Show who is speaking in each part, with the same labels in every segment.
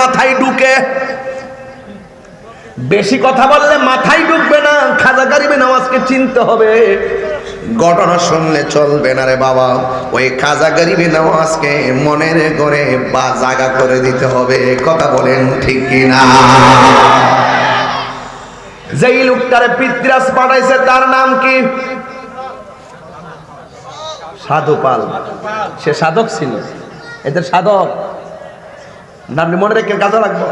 Speaker 1: মাথায় ঢুকে। বেশি কথা বললে মাথায় ঢুকবে না, খাজা গরিবে নওয়াজকে চিনতে হবে। ঘটনা শুনলে চলবে না রে বাবা, ওই খাজা গরিবে নওয়াজকে মনের ঘরে বা জায়গা করে দিতে হবে, কথা বলেন ঠিক কিনা? যেই লোকটারে পিতৃরাজ পাঠাইছে, তার নাম কি? সাধুপাল। সে সাধক ছিল। এদের সাধক নামনি মনে রেখে কাজে লাগবো।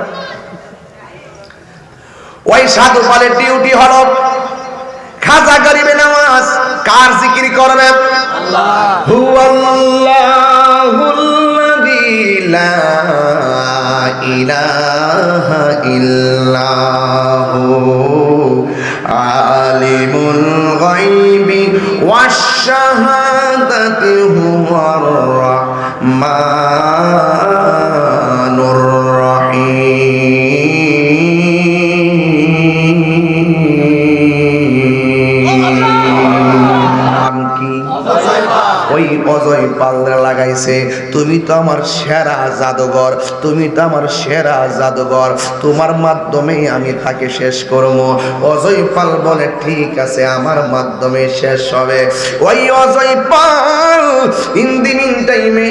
Speaker 1: ওই সাধু পালের ডিউটি হলো খাজা গরিবে নামাজ কার জিকির করবে? আলিমুল গায়বি ওয়াশ শাহাদাতি হুয়ার রাহমানুর অজয় পাল্লা লাগাইছে, তুমি তো আমার সেরা জাদুঘর, তুমি তো আমার সেরা জাদুঘর, তোমার মাধ্যমে আমি তাকে শেষ করব। অজয় পাল বলে, ঠিক আছে, আমার মাধ্যমে শেষ হবে। ওই অজয় পাল ইন টাইমে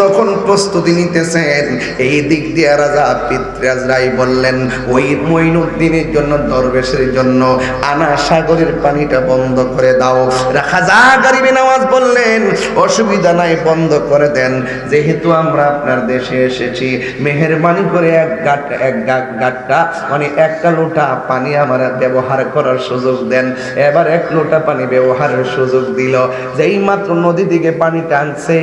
Speaker 1: যখন প্রস্তুতি নিতেছেন, এই দিক দিয়ে রাজা পিতরাজ রায় বললেন, ওই মঈনুদ্দিনের জন্য, দরবেশের জন্য আনা সাগরের পানিটা বন্ধ করে দাও। রাখা যা গরিবে নামাজ বললেন অসুবিধা নাই, বন্ধ করে দেন। যেহেতু আমরা আপনার দেশে এসেছি, মেহেরবানি করে এক গাট, এক গাটটা মানে একটা লোটা পানি আমার ব্যবহার করার সুযোগ দেন। এবার এক লোটা পানি ব্যবহারের সুযোগ দিল। যেই মাত্র নদী দিকে পানি টানছে,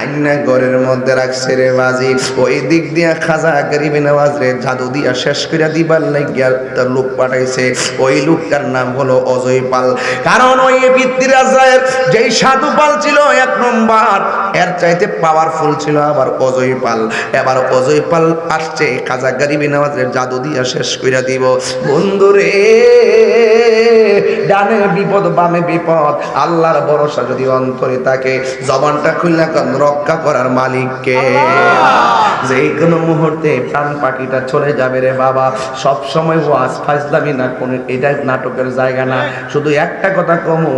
Speaker 1: আইনা ঘরের মধ্যে রাখছে রে বাজি ওই দিক দিয়া খাজা গরিবে নওয়াজ রে জাদু দিয়া শেষ করে দিবার লাগিয়া তার লোক পাঠাইছে। ওই লোকটার নাম হলো অজয় পাল। কারণ ওই পিতৃরাজ রায়ের যেই সাধু পাল ছিল এক নম্বর। এর চাইতে পাওয়ারফুল ছিল আবার অজয় পাল। এবার অজয় পাল আসছে খাজা গরিবে নওয়াজের জাদু দিয়া শেষ করে দিব। বন্ধুরে ডানে বিপদ বামে বিপদ আল্লাহর ভরসা যদি অন্তরে থাকে জবানটা খুললে রক্ষা করার মালিককে। যে কোনো মুহূর্তে প্রাণ পাখিটা চলে যাবে রে বাবা। সব সময় ওয়াজ ফাজলামি না কোন এটা নাটকের জায়গা না। শুধু একটা কথা কমু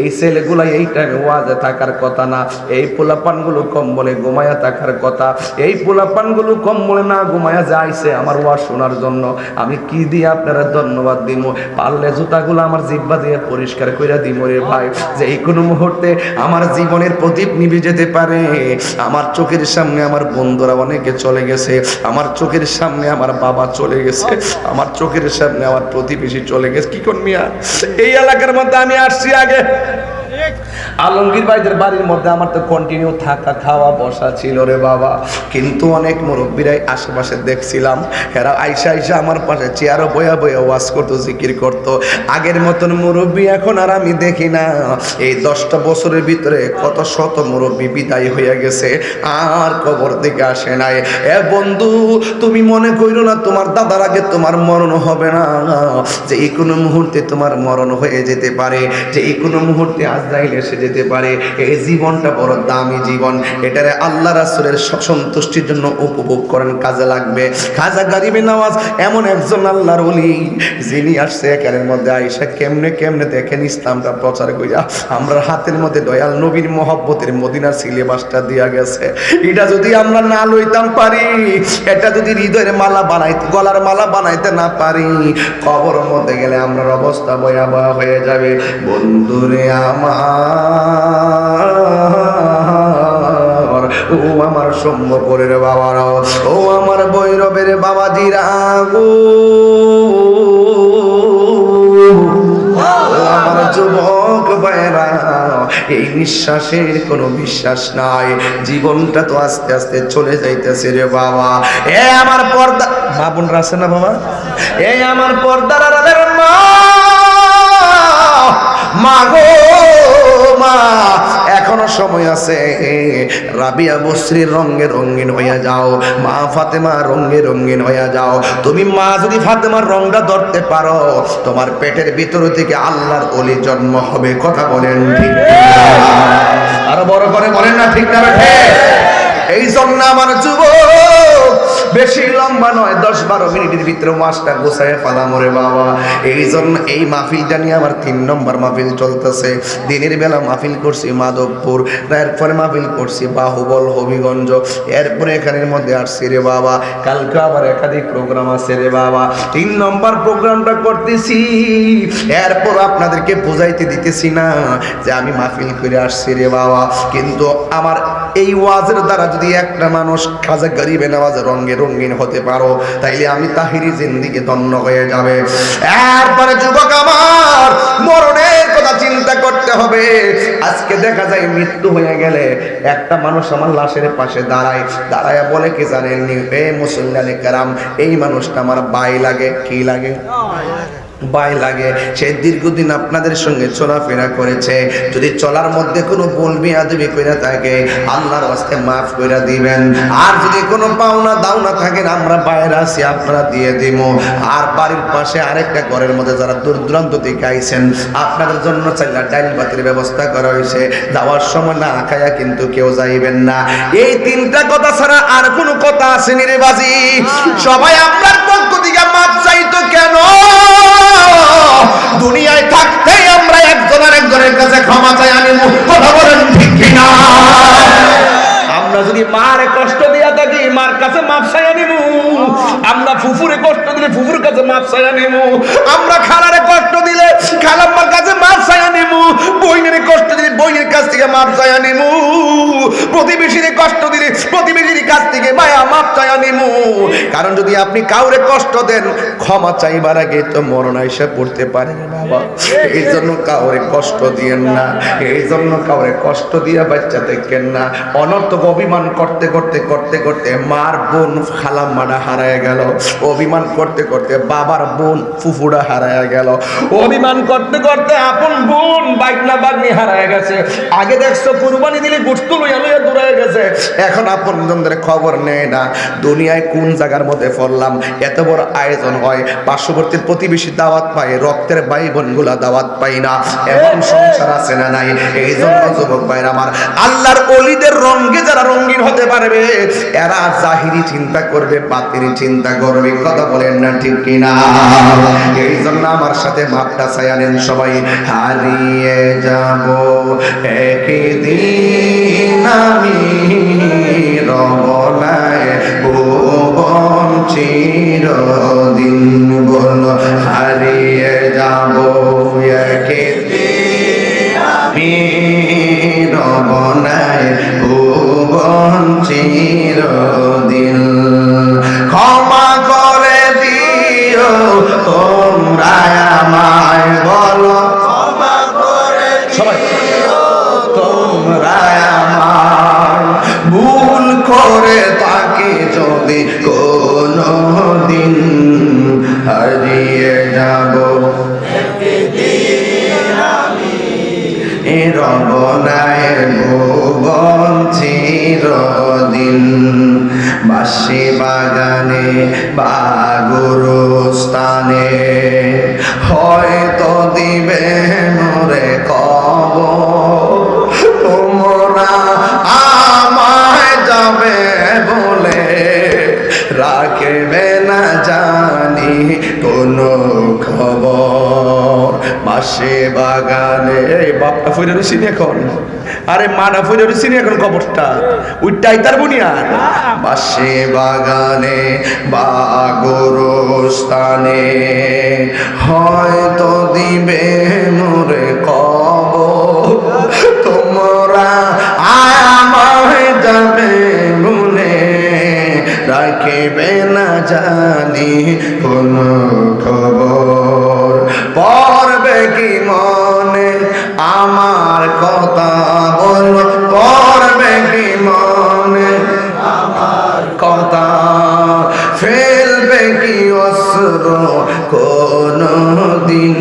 Speaker 1: এই ছেলেগুলা এই টাইমে ওয়াজে থাকার কথা না, এই পোলাপানগুলো কম বলে ঘুমায়া থাকার কথা, এই পোলাপানগুলো কম বলে না ঘুমায়া যাইছে আমার ওয়াজ শোনার জন্য। আমি কি দিয়ে আপনারা ধন্যবাদ দিব? পারলে জুতাগুলো আমার জিব্বা দিয়ে পরিষ্কার করে দিব রে ভাই। যে এই কোনো মুহূর্তে আমার জীবনের প্রদীপ নিভে যেতে পারে। আমার চোখের সামনে আমার বন্ধুরা অনেকে চলে গেছে। আমার চোখের সামনে আমার বাবা চলে গেছে। আমার চোখের সামনে আমার প্রতিবেশী চলে গেছে। কি কোন মিয়া? এই এলাকার মধ্যে আমি আসছি আগে। আলমগীর ভাইদের বাড়ির মধ্যে আমার তো কন্টিনিউ থাকা খাওয়া বসা ছিল রে বাবা। কিন্তু অনেক মুরব্বীরাই আশেপাশে দেখছিলাম, এরা আইসা আইসা আমার পাশে চেয়ারও বয়া বয়া ওয়াজ করতো, জিকির করতো। আগের মতন মুরব্বী এখন আর আমি দেখি না। এই দশটা বছরের ভিতরে কত শত মুরব্বী বিদায় হয়ে গেছে, আর কবর দিকে আসে নাই। এ বন্ধু, তুমি মনে কইরো না তোমার দাদার আগে তোমার মরণ হবে না? যে এই কোনো মুহূর্তে তোমার মরণ হয়ে যেতে পারে, যে এই কোনো মুহূর্তে আজরাইল এসে যেতে পারে। এই জীবনটা বড় দামি জীবন। এটারে আল্লাহ রাসূলের সন্তুষ্টির জন্য উপভোগ করেন, কাজে লাগবে। খাজা গরিবে নওয়াজ এমন একজন আল্লাহর ওলি, যিনি আসছে এখানের মধ্যে আইসা কেমনে কেমনে দেখেন ইসলামটা প্রচার কইরা। আমরা হাতের মধ্যে দয়াল নবীর মহব্বতের মদিনার সিলেবাসটা দিয়া গেছে। এটা যদি আমরা না লইতাম পারি, এটা যদি হৃদয়ের মালা বানাইতে, গলার মালা বানাইতে না পারি, কবর মধ্যে গেলে আমরার অবস্থা ভয়াবহ হয়ে যাবে। বন্ধুরে আমার ও আমার সম্ভবরের বাবারা, ও আমার বৈরবের বাবাজিরা গো। আমার যুবক ভাইরা এই নিঃশ্বাসের কোনো বিশ্বাস নাই। জীবনটা তো আস্তে আস্তে চলে যাইতেছে রে বাবা। এ আমার পর্দা মা বোনরা আছে না বাবা? এই আমার পর্দার মা। মা গো, মা, এখনও সময় আছে। রাবিয়া বস্রির রঙে রঙিন হইয়া যাও, মা ফাতেমা রঙে রঙিন হইয়া যাও। তুমি মা, যদি ফাতেমার রংটা ধরতে পারো, তোমার পেটের ভিতর থেকে আল্লাহর অলি জন্ম হবে, কথা বলেন ঠিক আরও বড় করে বলেন না ঠিক না এই জন্য আমার যুবক বেশি লম্বা নয়, দশ বারো মিনিটের ভিতরে মাছটা গোছায় ফেলাম রে বাবা। এই জন্য এই মাহফিলটা নিয়ে আমার তিন নম্বর মাহফিল চলতেছে। দিনের বেলা মাহফিল করছি মাধবপুর, এরপরে মাহফিল করছি বাহুবল, হবিগঞ্জ, এরপরে এখানের মধ্যে আসছি রে বাবা। কালকে আবার একাধিক প্রোগ্রাম আছে রে বাবা। তিন নম্বর প্রোগ্রামটা করতেছি। এরপর আপনাদেরকে বোঝাইতে দিতেছি না যে আমি মাহফিল করে আসছি রে বাবা। কিন্তু আমার এই ওয়াজের দ্বারা যদি একটা মানুষ খাজা গরিবে নামাজে রঙ্গে রঙ্গিন হতে পারো, তাইলে আমি তাহিরি জিন্দিকে ধন্য হয়ে যাবে। এরপরে যুবক আমার, মরণের কথা চিন্তা করতে হবে। আজকে দেখা যায় মৃত্যু হয়ে গেলে একটা মানুষ আমার লাশের পাশে দাঁড়ায় দাঁড়ায় বলে কি জানেন এ মুসল্লানে কারাম, এই মানুষটা আমার বাই লাগে, কি লাগে? বাই লাগে। সে দীর্ঘদিন আপনাদের সঙ্গে চলাফেরা করেছে। যদি চলার মধ্যে কোনো বলবি আদবি করে থাকে আল্লাহর হস্তে মাফ করে দিবেন। আর যদি কোনো পাওনা দাওনা থাকেন আমরা বাইরে আছি আপনারা দিয়ে দিব আর বাড়ির পাশে আরেকটা ঘরের মধ্যে যারা দূর দূরান্ত থেকে আইছেন আপনাদের জন্য চাইলা ডাইল বাতির ব্যবস্থা করা হয়েছে। যাওয়ার সময় না খায়া কিন্তু কেউ যাইবেন না। এই তিনটা কথা ছাড়া আর কোনো কথা আসেনি রে বাজি। সবাই আপনার পক্ষ থেকে মাপ চাইতো কেন? দুনিয়ায় থাকতেই আমরা একজন আর একজনের কাছে ক্ষমা চাই আমি কথা বলেন ঠিক কিনা? আমরা যদি মারে কষ্ট দিয়া থাকি মার কাছে মাপ চাইয়া আমরা ফুফুরে কষ্ট দিলে ফুফুর কাছে মাপ চাইয়া নিব আমরা খালারে কষ্ট দিলে খালাম্মার কাছে মাপ চাইয়া নিব বইনের কষ্ট দিলে বইনের কাছ থেকে মাপ চাইয়া নিব প্রতিবেশীর কষ্ট দিলে প্রতিবেশীর কাছ থেকে মায়া মাপ চাইয়া নিব কারণ যদি আপনি কাউরে কষ্ট দেন, ক্ষমা চাইবার আগে তো মরণ আইসা পড়তে পারে বাবা। এই জন্য কাউরে কষ্ট দিয়েন না। এই জন্য কাউরে কষ্ট দিয়া বাচ্চা দেখেন না। অনর্থক অভিমান করতে করতে করতে করতে মার বোন খালাম্মাটা হারায় গেল। অভিমান করতে করতে বাবার বোন ফুফুরা হারায় গেল। অভিমান করতে করতে আপন বোন বাইকনা বাগনি হারায় গেছে। আগে দেখছ কুরবানি দিলে গোস্ত লইয়া লইয়া দূরায় গেছে। এখন আপন জনদের খবর নেয় না। দুনিয়ায় কোন জায়গার মধ্যে পড়লাম এত বড় আয়োজন হয় পার্শ্ববর্তী প্রতিবেশী দাওয়াত পায় রক্তের ভাই বোনগুলা দাওয়াত পাই না। এমন সংসার আছে না নাই? এই জন্য যুবক ভাইরা আমার আল্লাহর অলিদের রঙ্গে যারা রঙিন হতে পারবে এরা জাহিরি চিন্তা করবে বাতিনি চিন্তা করবে। কথা বলেন না ঠিক কিনা? এই জন্য আমার সাথে মাপটা চাইলেন সবাই, হারিয়ে যাব একদিন আমি রমনায়। ভুবন চিরদিন বল, হারিয়ে যাব একদিন আমি রমনায়। ভুবন চিরদিন রবনায় ভুবন চিরদিন। বাসি বাগানে বাগুরু স্থানে হয়তো দিবে মোরে কব তোমরা আমায় যাবে বলে রাখবে না জানি কোনো খবর। মাসে বাগানে। এই বাপটা ফিরে রয়েছিনি এখন? আরে মানা ফিরে রয়েছিনি এখন খবরটা উইটাই তার বুনিয়াদ। বাসে বাগানে বা স্থানে হয়তো দিবে মোরে কব তোমরা আমায় যাবে মনে। রাখিবে না জানি কোন খবর। কি মনে? আমার কথা বল পড়বে কি মনে? আমার কথা ফেলবে কি অস্ত্র কোন দিন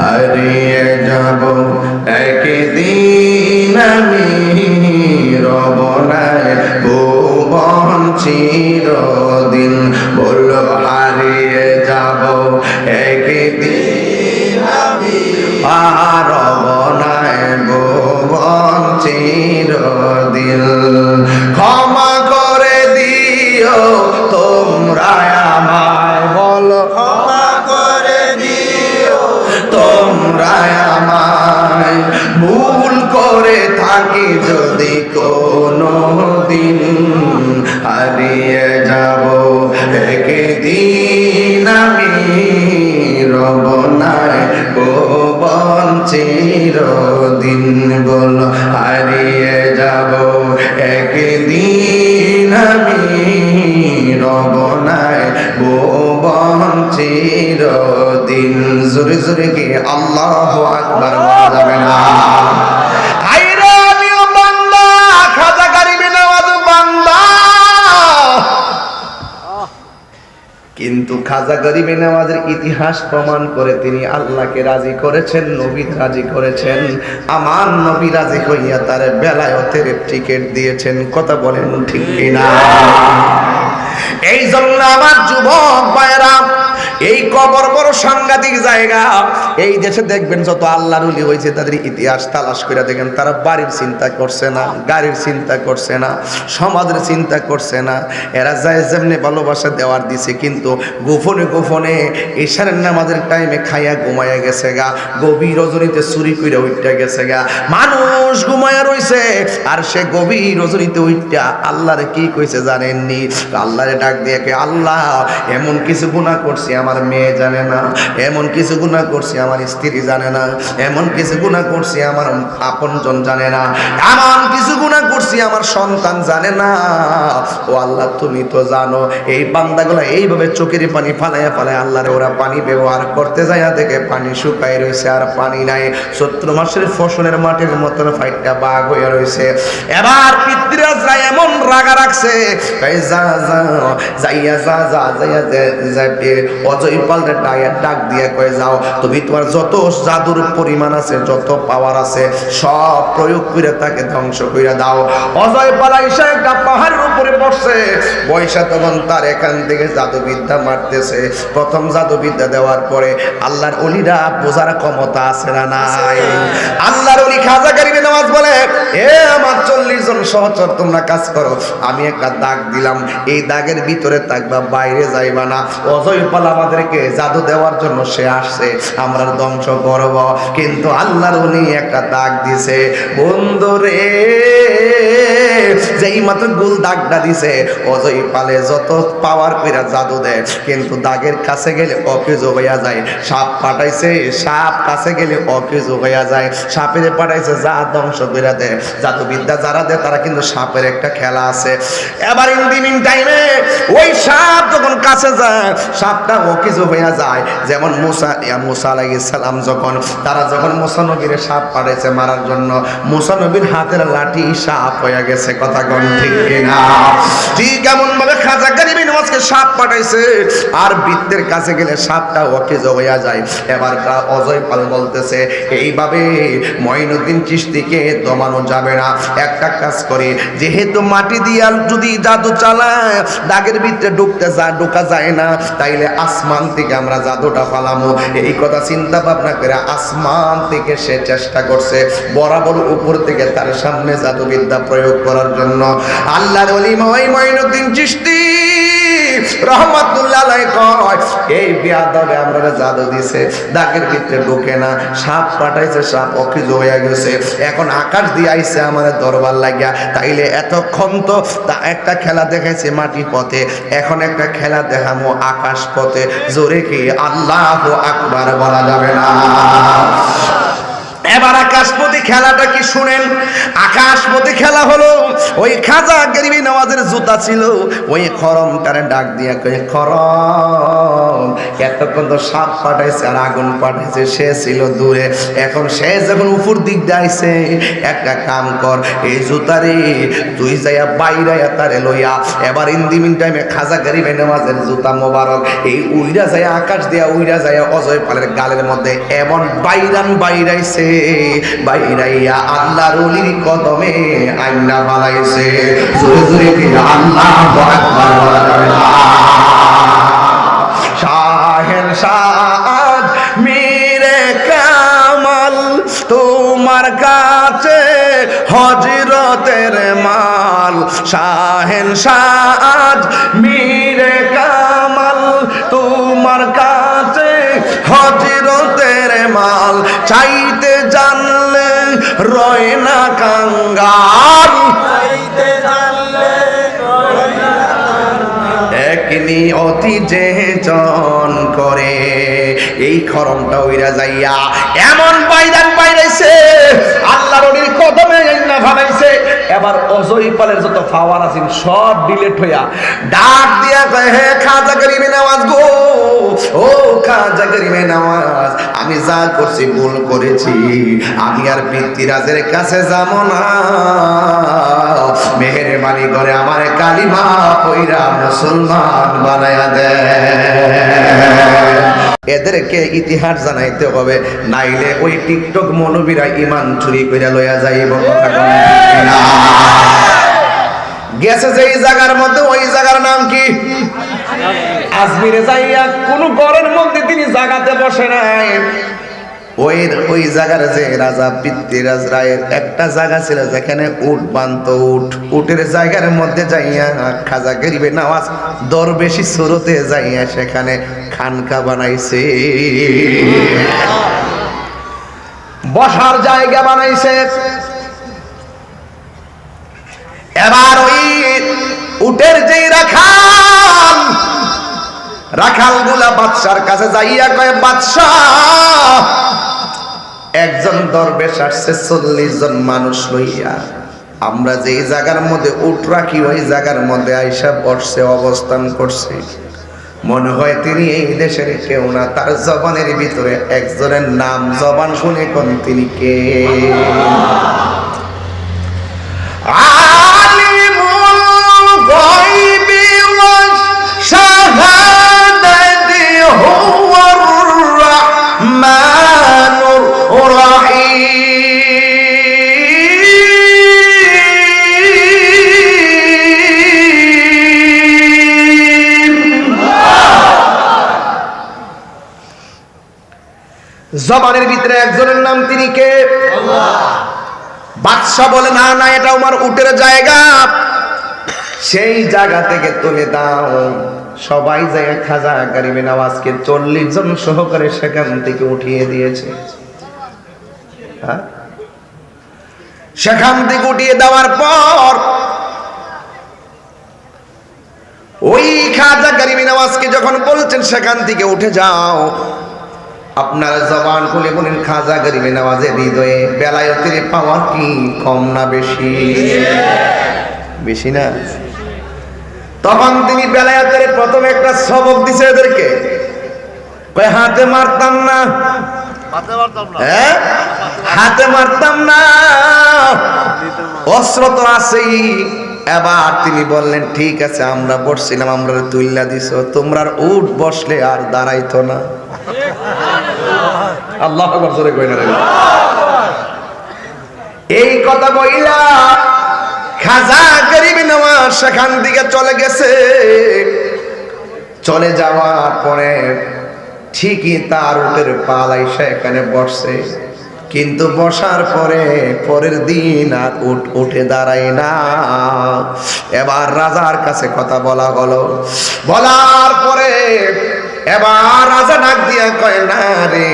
Speaker 1: হারিয়ে যাব। একদিন আমি রবনায় ভুবন চিরদিন বলল হারিয়ে দিল। ক্ষমা করে দিও তোমরা আমায়। বলো, ক্ষমা করে দিও তোমরা আমায়। ভুল করে থাকি যদি কোনো দিন হারিয়ে যাব, একদিন আমি রব নাই, গোপন চিরদিন। বল, হারিয়ে যাব একদিন আমি রবনায় ভুবন চিরদিন। জোরে জোরে কে আল্লাহ আকবার যাবে না। কিন্তু খাজা গরিবে নামাজের ইতিহাস প্রমাণ করে তিনি আল্লাহকে রাজি করেছেন নবী রাজি করেছেন। আমার নবী রাজি হইয়া তার বেলায়তের টিকিট দিয়েছেন। কথা বলেন ঠিক কিনা? এই জন্য আমার যুবক ভাইরা এই কবর বড় সাংঘাতিক জায়গা। এই দেশে দেখবেন যত আল্লাহর উলি হয়েছে, তাদের ইতিহাস তালাশ করে দেখেন, তারা বাড়ির চিন্তা করছে না, গাড়ির চিন্তা করছে না, সমাজের চিন্তা করছে না। এরা যায় যেমনি ভালোবাসা দেওয়ার দিছে, কিন্তু গোপনে গোপনে ঈশানের নামাজের টাইমে খাইয়া ঘুমাইয়া গেছে গা, গভীর রজনীতে চুরি কইরা উঠতে গেছে গা। মানুষ ঘুমাইয়া রইছে, আর সে গভীর রজনীতে উঠটা আল্লাহরে কি কইছে জানেননি? আল্লাহরে ডাক দিয়ে কে, আল্লাহ, এমন কিছু গুনাহ করছি আমার মেয়ে জানে না। এমন কিছু গুনাহ করছি আমার স্ত্রী জানে না। এমন কিছু গুনাহ করছি আমার আপনজন জানে না। এমন কিছু গুনাহ করছি আমার সন্তান জানে না। ও আল্লাহ, তুমি তো জানো, এই বান্দাগুলো এইভাবে চোখের পানি ফালাইয়া ফালায় আল্লাহরে ওরা পানি ব্যবহার করতে যায় দেখে পানি শুকাই রয়েছে আর পানি নাই। সত্তর মাসের ফসলের মাটির মতন ফাইটটা বাঘ হয়ে রয়েছে এবার পিতৃরাজরা এমন রাগা রাখছে যা যা, যাইয়া যা যা, যাইয়া পাল্টে ডাইয়া ডাক দিয়ে কয়ে, যাও, তুমি তোমার যত জাদুর পরিমাণ আছে, যত পাওয়ার আছে, সব প্রয়োগ করে তাকে ধ্বংস করে দাও। অজয় পালা এসে একটা পাহাড়ের উপরে বসছে। বৈশা তখন তার এখান থেকে জাদুবিদ্যা মারতেছে। প্রথম জাদুবিদ্যা দেওয়ার পরে আল্লাহর অলিরা বোঝার ক্ষমতা আছে না নাই। আল্লাহর অলি খাজা কারিমে নামাজ বলে, এ আমার চল্লিশ জন সহচর, তোমরা কাজ করো, আমি একটা দাগ দিলাম, এই দাগের ভিতরে থাকবা, বাইরে যাইবা না। অজয় পাল আমাদেরকে জাদু দেওয়ার জন্য সে আসছে, আমরা ধ্বংস করব। কিন্তু আল্লাহর উনি একটা দাগ দিছে। বন্ধুরে যেই মাত্র গুল দাগটা দিছে অজয় পালে যত পাওয়ার কইরা জাদু দেয়, কিন্তু দাগের কাছে গেলে অকেজ হইয়া যায়। সাপ পাঠাইছে, সাপ কাছে গেলে অকেজ হইয়া যায়। সাপের পাঠাইছে, যা ধ্বংস কইরা দেয়। জাদুবিদ্যা যারা দেয়, তারা কিন্তু সাপের একটা খেলা আছে। এবার ইন টাইমে ওই সাপ যখন কাছে যায়, সাপটা অকেজ হইয়া যায়। যেমন মুসা মুসা আলাইহিস সালাম যখন, তারা যখন মুসা নবীর সাপ পাঠাইছে মারার জন্য, মুসা নবীর হাতের লাঠি সাপ হয়ে গেছে, কথা কোন ঠিক কিনা? ঠিক এমন ভাবে খাজা গরিবি নওয়াজকে সাপ পাঠাইছে, আর বৃত্তের কাছে গেলে সাপটা অকেজ হইয়া যায়। এবার অজয় পাল বলতেছে, এইভাবে মঈনুদ্দিন চিশতিকে দমানো যাবে না। একটা কাজ করে, যেহেতু মাটি দিয়া যদি জাদু চালায়, দাগের ভিতরে ঢুকতে যা, ঢোকা যায় না, তাইলে আসমান থেকে আমরা জাদুটা পালামো। এই কথা চিন্তা ভাবনা করে আসমান থেকে সে চেষ্টা করছে বরাবর উপর থেকে তার সামনে জাদুবিদ্যা প্রয়োগ করার জন্য। আল্লাহর অলি ময় মঈনুদ্দিন চিশতি। রহমাতুল্লাহ কয়, এই বিয়াদবে আমরা জাদু দিছে, দাগের ভিতরে ঢোকে না, সাপ পাঠাইছে, সাপ অখিজ হয়ে গেছে, এখন আকাশ দিয়ে আইছে আমার দরবার লাগিয়া, তাইলে এতক্ষণ তো তা একটা খেলা দেখাইছে মাটি পথে, এখন একটা খেলা দেখামো আকাশ পথে, জোরে কি আল্লাহ আকবার বলা যাবে না? এবার আকাশপতি খেলাটা কি শুনেন? আকাশপতি খেলা হলো, ওই খাজা গরিবি নওয়াজের জুতা ছিল, ওই খরমটারে ডাক দিয়া কই খরম, এতক্ষণ তো সাপ পাঠাইছে আর আগুন পাঠাইছে, সে ছিল দূরে। এখন সে যখন উপর দিক দিয়ে আইছে, একটা কাম কর, এই জুতারে তুই যাইয়া বাইরাইয়া তারে লইয়া, এবার ইন্দিমিন টাইমে খাজা গরিবে নামাজের জুতা মোবারক, এই উইরা যায় আকাশ দিয়া উইরা যায় অজয় পালের গালের মধ্যে এমন বাইরান বাইরাইছে বাইরাইয়া আল্লাহর অলির কদমে আইনা বানাইছে। জোরে জোরে আল্লাহ আকবার বলা মীরে কামাল, তোমার কাছে হজরতের মাল। শাহেন সাদ মীরে কামাল, তোমার কাছে হজরতের মাল। জানলে রয় না কাঙ্গাল অতি যে জন করে। এই খরমটা ওইরা যাইয়া এমন বাইদান বাইরেছে আল্লাহর ওলির কদমে না ভাবাইছে এবার অজয় পালের যত ফাওয়ার আছেন সব ডিলেট হইয়া ডাক দিয়া কয়, হে খাজা করিমে নামাজ গো, ও খাজা করিমে নামাজ, আমি যা করছি ভুল করেছি, আমি আর পিতৃরাজের কাছে যাব না। মেহেরবানি করে আমার কালিমা কইরা মুসলমান বানায়া দে এদেরকে ইতিহাস জানাইতে হবে, নাইলে ওই টিকটক মৌলবীরা ইমান চুরি করে লয়া যাইব। গেছে যে জায়গার মধ্যে, ওই জায়গার নাম কি? আজমিরে যাইয়া কোন ঘরের মধ্যে তিনি জাগাতে বসে নাই। ওই ওই জায়গার যে রাজা পৃথ্বীরাজ রায়ের একটা জায়গা ছিল যেখানে উট বান্ত উট। উটের জায়গার মধ্যে যাইয়া খাজা গরিবে নামাজ দরবেশি সুরতে যাইয়া সেখানে খানকা বানাইছে। বসার জায়গা বানাইছে। এবার ওই উটের যেই রাখাল রাখালগুলা বাদশার কাছে যাইয়া কয়, বাদশাহ একজন দরবেশ আসছে, চল্লিশ জন মানুষ লইয়া। আমরা যে জায়গার মধ্যে উঠ রাখি, ওই জায়গার মধ্যে আইসা বসছে অবস্থান করছে। মনে হয় তিনি এই দেশের কেউ না, তার জবানের ভিতরে একজনের নাম জবান শুনে কোন তিনি কে? আলিমুল জবানের ভিতরে একজনের নাম তিনি কে? বাদশাহ বলে, না না, এটা আমার উটের জায়গা। সেই জায়গা থেকে তুলে দাও। সবাই যায় খাজা গরিবে নওয়াজকে চল্লিশ জন সহকারে সেখান থেকে উঠিয়ে দিয়েছে? সেখান থেকে উঠিয়ে দেওয়ার পর ওই খাজা গরিবি নওয়াজকে যখন বলছেন সেখান থেকে উঠে যাও। আপনার জবান খুলে বলেন খাজা গরিবে নওয়াজের হৃদয়ে বেলায়তের পাওয়ার কি কম না বেশি? বেশি না? তখন তিনি বেলায়তের প্রথম একটা সবক দিছে এদেরকে। কয় হাতে মারতাম না। হ্যাঁ? হাতে মারতাম না। অস্ত্র তো আছেই। এবার তিনি বললেন, ঠিক আছে, আমরা বসছিলাম, আমরা তুইল্লা দিছ। তোমরা উঠ বসলে আর দাঁড়াইতো না। আল্লাহ এই কথা বইলা খাজা গরিব নওয়াজ সেখান থেকে চলে গেছে। চলে যাওয়ার পরে ঠিকই তার উটের পালাই সে এখানে বসছে। কিন্তু বসার পরে পরের দিন আর উঠ, উঠে দাঁড়ায় না। এবার রাজার কাছে কথা বলা হলো। বলার পরে এবার রাজা নাক দিয়া কয়, না রে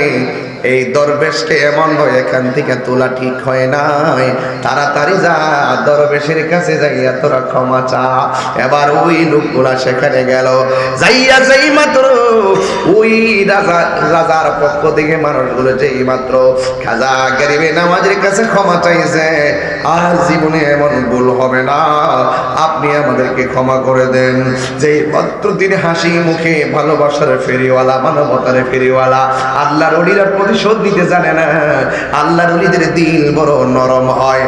Speaker 1: এই দরবেশকে এমন হয়, এখান থেকে তোলা ঠিক হয় নাই। তাড়াতাড়ি যা, দরবেশের কাছে যাইয়া তোরা ক্ষমা চা। এবার ওই লোকগুলা সেখানে গেল। যাইয়া যেই মাত্র, ওই রাজা, রাজার পক্ষ থেকে মানুষগুলো যেই মাত্র খাজা গরিবে নামাজের কাছে ক্ষমা চাইছে। আর জীবনে এমন ভুল হবে না। আপনি আমাদেরকে ক্ষমা করে দেন। যে মাত্র তিনি হাসি মুখে ভালোবাসার ফেরিওয়ালা, মানবতার ফেরিওয়ালা, আল্লাহর অলিরা প্রতিশোধ দিতে জানে না। আল্লাহর অলিদের দিল বড় নরম হয়।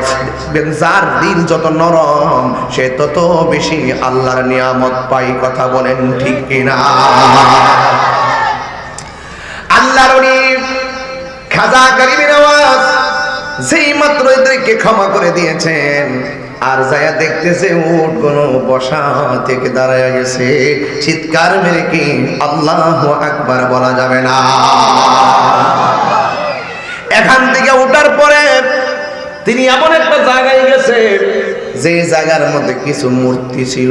Speaker 1: যার দিল যত নরম, সে তত বেশি আল্লাহর নিয়ামত পাই কথা বলেন ঠিক কিনা? আল্লাহর অলি খাজা গরিবের আওয়াজ যেই মাত্র এদেরকে ক্ষমা করে দিয়েছেন, আর যায়া দেখতেছে উঠ কোন বসা থেকে দাঁড়ায় গেছে। চিৎকার মেরে কি আল্লাহ আকবার বলা যাবে না? এখান থেকে ওঠার পরে তিনি এমন একটা জায়গায় গেছে, যে জায়গার মধ্যে কিছু মূর্তি ছিল।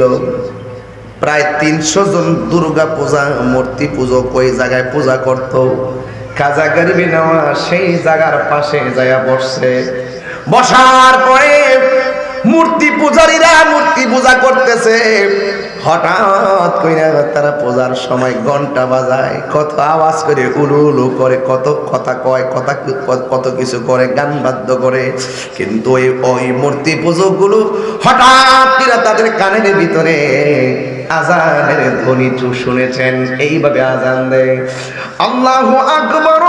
Speaker 1: প্রায় তিনশো জন দুর্গা পূজা, মূর্তি পুজো ওই জায়গায় পূজা করত। কাজা গরিবি নেওয়া সেই জায়গার পাশে যায়া বসছে। বসার পরে মূর্তি পূজারীরা মূর্তি পূজা করতেছে। হঠাৎ কইরা তারা পূজার সময় ঘণ্টা বাজায়, কত আওয়াজ করে, উলু উলু করে, কত কথা কয়, কথা কত কিছু করে, গান বাদ্য করে। কিন্তু ওই ওই মূর্তি পুজো গুলো হঠাৎ করে তাদের কানের ভিতরে আজানের ধ্বনি শুনেছেন। এইভাবে আজান দেয়। আল্লাহু আকবার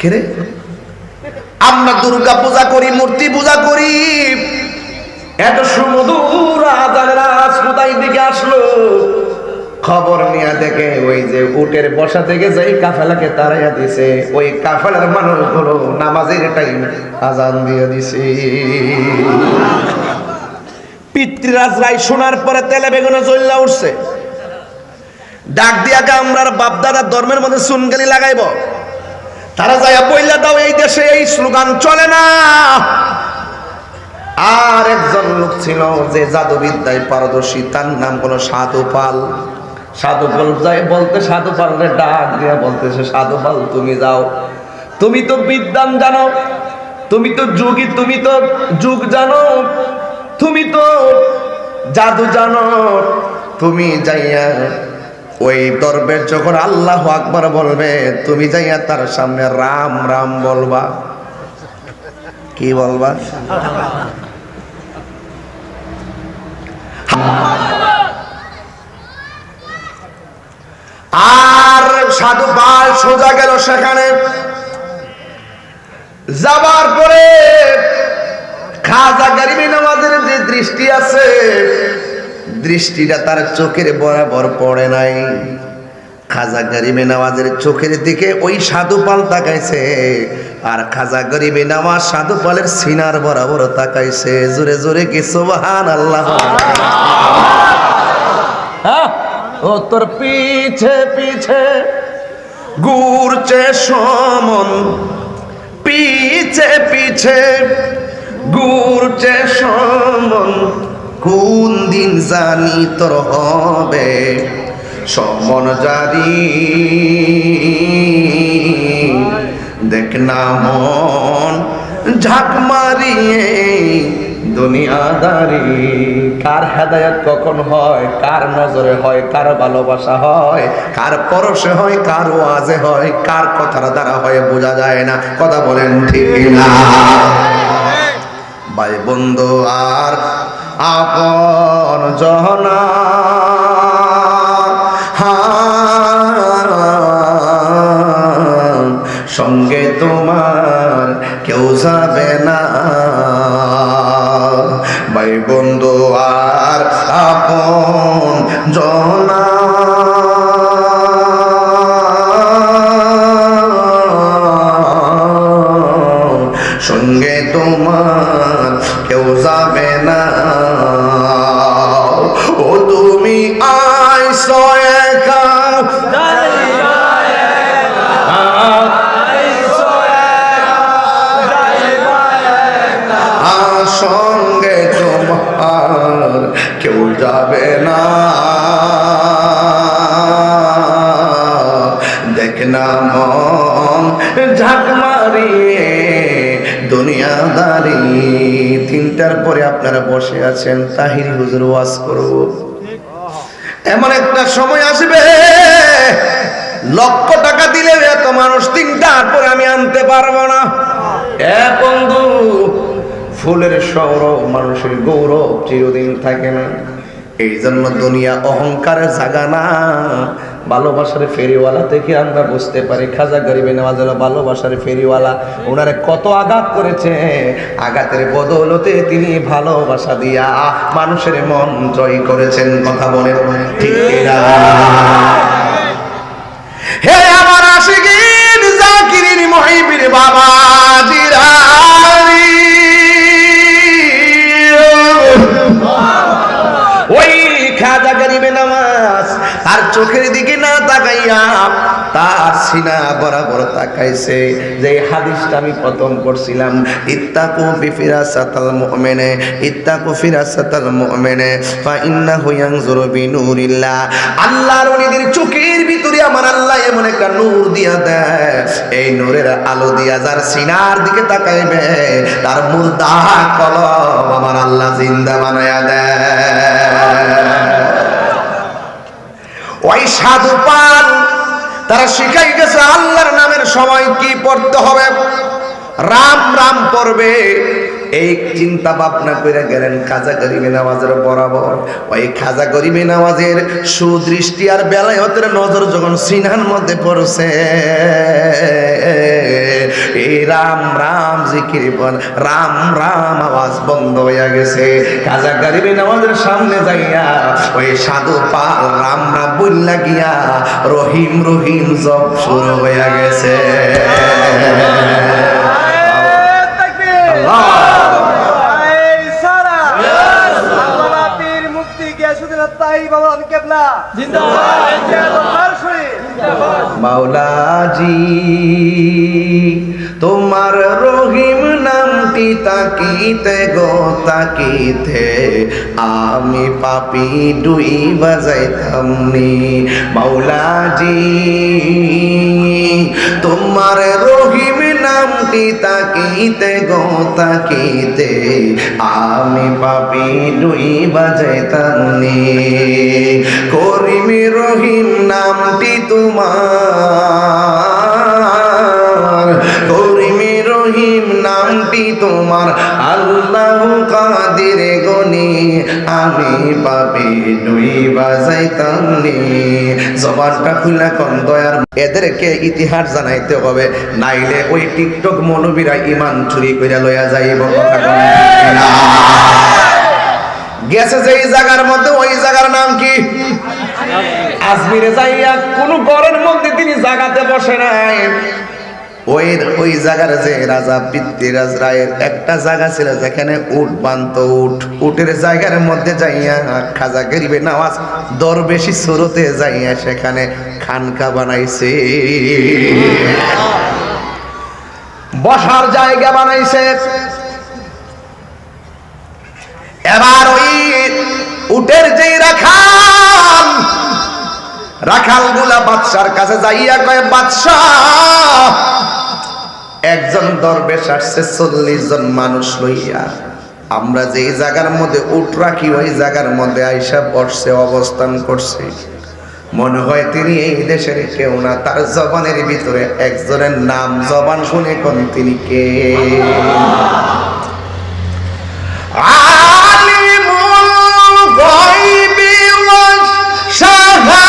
Speaker 1: কেরে আমরা দুর্গা পূজা করি, মূর্তি পূজা করি। এত সুমধুর আজ কোথায় দিকে আসলো? খবর নিয়ে দেখে ওই যে উটের বসা থেকে যেই কাফেলাকে তারাইয়া দিছে, ওই কাফেলার মানুষগুলো নামাজের টাইম আজান দিয়ে দিছে। পিতৃরাজ রায় শোনার পরে তেলে বেগুনে জ্বললা উঠছে। ডাক দিয়া দিয়াকে আমরা বাপদাদার ধর্মের মধ্যে সুনগালি লাগাইব। তারা যাইয়া বইলা দাও, এই দেশে এই স্লোগান চলে না। আর একজন লোক ছিল যে জাদুবিদ্যায় পারদর্শী, তার নাম হলো সাধু পাল সাধু পাল যাই বলতে সাধু পালের ডাক দিয়া বলতেছে সাধু পাল তুমি যাও। তুমি তো বিদ্যান জানো, তুমি তো যুগী, তুমি তো যুগ জানো, তুমি তো জাদু জানো। তুমি যাইয়া ওই দরবের যখন আল্লাহ আকবার বলবে, তুমি যাইয়া তার সামনে রাম রাম বলবা। কি বলবা? আর সাধু পাল সোজা গেল সেখানে। যাবার পরে খাজা গরিবি নামাজের যে দৃষ্টি আছে দৃষ্টিটা তার চোখের বরাবর পড়ে নাই। খাজা গরিবে নামাজের চোখের দিকে ওই সাধু পাল তাকাইছে আর খাজা গরিবে নামাজ সাধু পালের সিনার বরাবর তাকাইছে। জোরে জোরে কি সুবহান আল্লাহ হ্যাঁ? ও তোর পিছে পিছে ঘুরছে সমন পিছে পিছে ঘুরছে সমন। কোন দিন জানি তোর হবে সমন জারি। দেখ না মন ঝাঁক মারিয়ে দুনিয়াদারি কার হেদায়ত কখন হয়, কার নজরে হয়, কার ভালোবাসা হয়, কার পরশে হয়, কার ওয়াজে হয়, কার কথার দ্বারা হয় বোঝা যায় না। কথা বলেন ঠিক না। ভাই বন্ধু, আর আপন জহনা সঙ্গে তোমার কেউ যাবে না। ভাই বন্ধু আর আপন জনা। বসে আছেন, তাহিরি হুজুর, ওয়াজ করব। এমন একটা সময় আসবে, লক্ষ টাকা দিলে এত মানুষ তিনটার পরে আমি আনতে পারব না। এ বন্ধু, ফুলের সৌরভ মানুষের গৌরব চিরদিন থাকে না। এই জন্য দুনিয়া অহংকারের জাগা না ভালোবাসার ফেরিওয়ালা থেকে আমরা বুঝতে পারি, খাজা গরিবে নেওয়া যেন ভালোবাসার ফেরিওয়ালা ওনারে কত আঘাত করেছে আঘাতের বদৌলতে তিনি ভালোবাসা দিয়া মানুষের মন জয় করেছেন, কথা বলে ঠিক কিনা? সিনা বরাবর তাকাইছে। যে হাদিসটা আমি প্রথম পড়ছিলাম, ইত্তাকু বিফিরাসাতাল মুমিনে, ইত্তাকু ফিরাসাতাল মুমিনে ফা ইন্নাহু ইয়ানজুরু বিনুরিল্লাহ। আল্লাহর ওলিদের চোখের ভিতরে আমার আল্লাহ এমন একটা নূর দিয়া দেয়। এই নূরের আলো দিয়া যার সিনার দিকে তাকাইবে, তার মুর্দা কলম আমার আল্লাহ জিন্দা বানায়া দেয়। ওই সাধু পান তারা শিখাই গেছে আল্লাহর নামের সময় কি পড়তে হবে। রাম রাম পড়বে। এই চিন্তা ভাবনা করে গেলেন, খাজা গরিবে নামাজের বরাবর। ওই খাজা গরিবে নামাজের সুদৃষ্টি আর বেলায়তের নজর যখন সিনহার মধ্যে পড়ছে। এই রাম রাম জিকির বল, রাম রাম আওয়াজ বন্ধ হয়ে গেছে। খাজা গরিবে নামাজের সামনে যাইয়া ওই সাধু পাল রাম রাম বইলা গিয়া রহিম রহিম জব শুরু হয়ে গেছে। মাওলাজি তোমার রহিম নামটি তাকিতে গো তাকিতে আমি পাপি ডুই বাজাইতাম নি। মাওলাজি তোমার নামটি তাকিতে গো তাকিতে আমি পাপি দুই বাজে নি করিমি রহিম নামটি তোমার। তোমার আল্লাহ কাদির গনি? আমি পাপি ডুই বাজাইতাম নি জবানটা খুলে কম দয়ার। এদেরকে ইতিহাস জানাইতে হবে, নাইলে ওই টিকটক মৌলবীরা ইমান চুরি করে লয়া যাইব। কথা? গেছে যে জায়গার মধ্যে, ওই জায়গার নাম কি? আজমিরে যাইয়া কোন ঘরের মধ্যে তিনি জাগাতে বসে নাই। ওই ওই জায়গার যে রাজা পৃথ্বীরাজ রায়ের একটা জায়গা ছিল যেখানে উট বান্ত উট। উটের জায়গার মধ্যে যাইয়া খাজা গরিবে নামাজ দরবেশি সুরতে যাইয়া সেখানে খানকা বানাইছে। বসার জায়গা বানাইছে। এবার ওই উটের যেই রাখাল রাখালগুলা বাদশার কাছে যাইয়া কয়, বাদশাহ, একজন দরবেশ আসছে, চল্লিশ জন মানুষ লইয়া। আমরা যে জায়গার মধ্যে উঠ রাখি, ওই জায়গার মধ্যে আইসা বসছে অবস্থান করছে। মনে হয় তিনি এই দেশের কেউ না, তার জবানের ভিতরে একজনের নাম জবান শুনে কোন তিনি কে? আলিমুল গায়বি ওয়াস শাহাদ